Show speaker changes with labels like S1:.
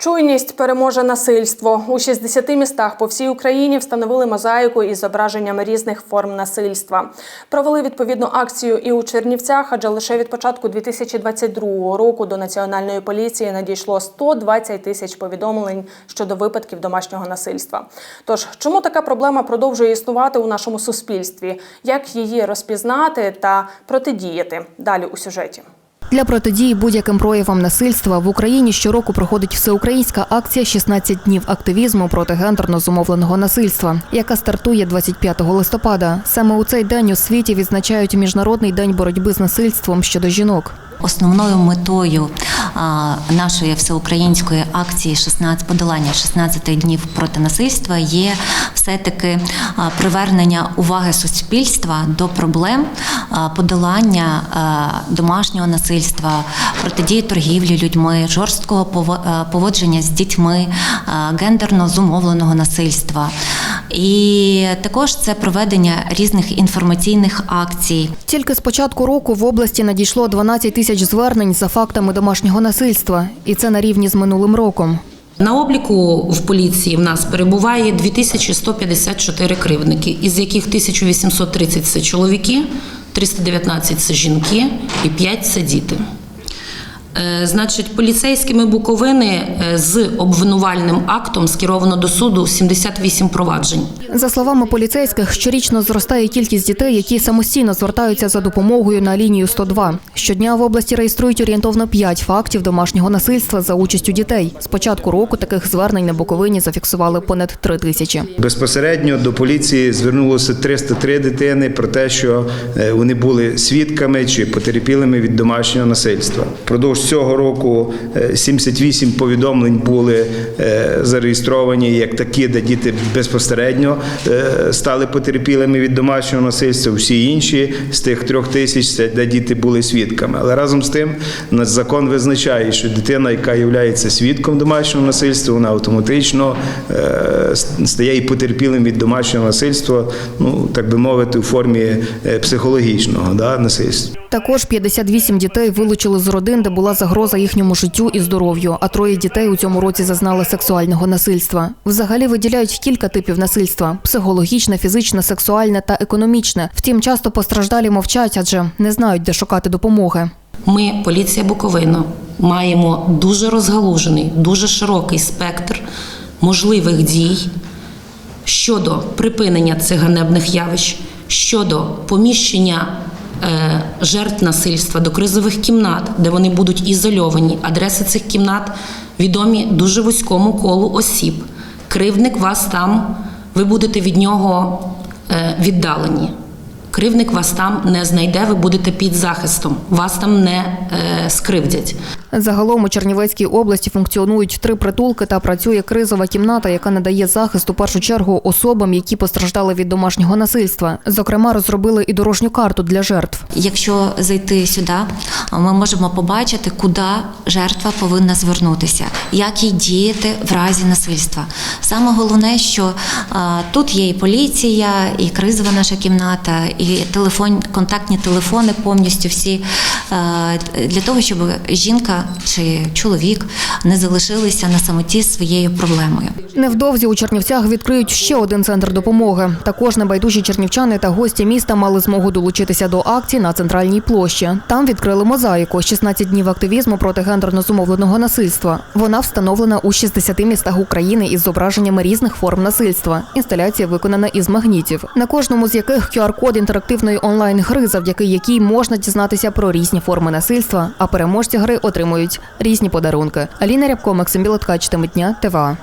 S1: Чуйність переможе насильство. У 60 містах по всій Україні встановили мозаїку із зображеннями різних форм насильства. Провели відповідну акцію і у Чернівцях, адже лише від початку 2022 року до національної поліції надійшло 120 тисяч повідомлень щодо випадків домашнього насильства. Тож, чому така проблема продовжує існувати у нашому суспільстві? Як її розпізнати та протидіяти? Далі у сюжеті.
S2: Для протидії будь-яким проявам насильства в Україні щороку проходить всеукраїнська акція «16 днів активізму проти гендерно зумовленого насильства, яка стартує 25 листопада. Саме у цей день у світі відзначають міжнародний день боротьби з насильством щодо жінок.
S3: Основною метою нашої всеукраїнської акції 16 подолання 16 днів проти насильства є все-таки привернення уваги суспільства до проблем подолання домашнього насильства, протидії торгівлі людьми, жорсткого пово- поводження з дітьми, гендерно зумовленого насильства. І також це проведення різних інформаційних акцій,
S2: Тільки з початку року в області надійшло 12 тисяч звернень за фактами домашнього насильства, і це на рівні з минулим роком.
S4: На обліку в поліції в нас перебуває 2154 кривдники, із яких 1830 – це чоловіки, 319 – це жінки і 5 – це діти. Е, Значить, поліцейськими Буковини е, з обвинувальним актом скеровано до суду 78 проваджень.
S2: За словами поліцейських, щорічно зростає кількість дітей, які самостійно звертаються за допомогою на лінію 102. Щодня в області реєструють орієнтовно 5 фактів домашнього насильства за участю дітей. З початку року таких звернень на Буковині зафіксували понад 3 тисячі.
S5: Безпосередньо до поліції звернулося 303 дитини про те, що е, вони були свідками чи потерпілими від домашнього насильства. Продовж цього року е, 78 повідомлень були е, зареєстровані як такі, де діти безпосередньо е, стали потерпілими від домашнього насильства. Всі інші з тих трьох тисяч це де діти були свідками. Але разом з тим наш закон визначає, що дитина, яка є свідком домашнього насильства, вона автоматично е, стає і потерпілим від домашнього насильства, ну так би мовити, у формі е, психологічного да, насильства.
S2: Також 58 дітей вилучили з родин, де була загроза їхньому життю і здоров'ю. А троє дітей у цьому році зазнали сексуального насильства. Взагалі виділяють кілька типів насильства: психологічне, фізичне, сексуальне та економічне. Втім, часто постраждалі мовчать, адже не знають, де шукати допомоги.
S4: Ми, поліція Буковина, маємо дуже розгалужений, дуже широкий спектр можливих дій щодо припинення цих ганебних явищ, щодо поміщення жертв насильства до кризових кімнат, де вони будуть ізольовані. Адреси цих кімнат відомі дуже вузькому колу осіб. Кривдник вас там, ви будете від нього е, віддалені. Кривник вас там не знайде, ви будете під захистом, вас там не е, скривдять.
S2: Загалом у Чернівецькій області функціонують три притулки та працює кризова кімната, яка надає захист у першу чергу особам, які постраждали від домашнього насильства. Зокрема, розробили і дорожню карту для жертв.
S3: Якщо зайти сюди, ми можемо побачити, куди жертва повинна звернутися, як їй діяти в разі насильства. Саме головне, що а, тут є і поліція, і кризова наша кімната, і телефон, контактні телефони повністю всі для того, щоб жінка чи чоловік не залишилися на самоті своєю проблемою.
S2: Невдовзі у Чернівцях відкриють ще один центр допомоги. Також небайдужі чернівчани та гості міста мали змогу долучитися до акції на центральній площі. Там відкрили мозаїку «16 днів активізму проти гендерно зумовленого насильства. Вона встановлена у 60 містах України із зображеннями різних форм насильства. Інсталяція виконана із магнітів, на кожному з яких QR-код інтерактивної онлайн-гри, завдяки якій можна дізнатися про різні форми насильства. А переможці гри отримують різні подарунки. Аліна Рябко, Максим Білоткач, Теми ТВА.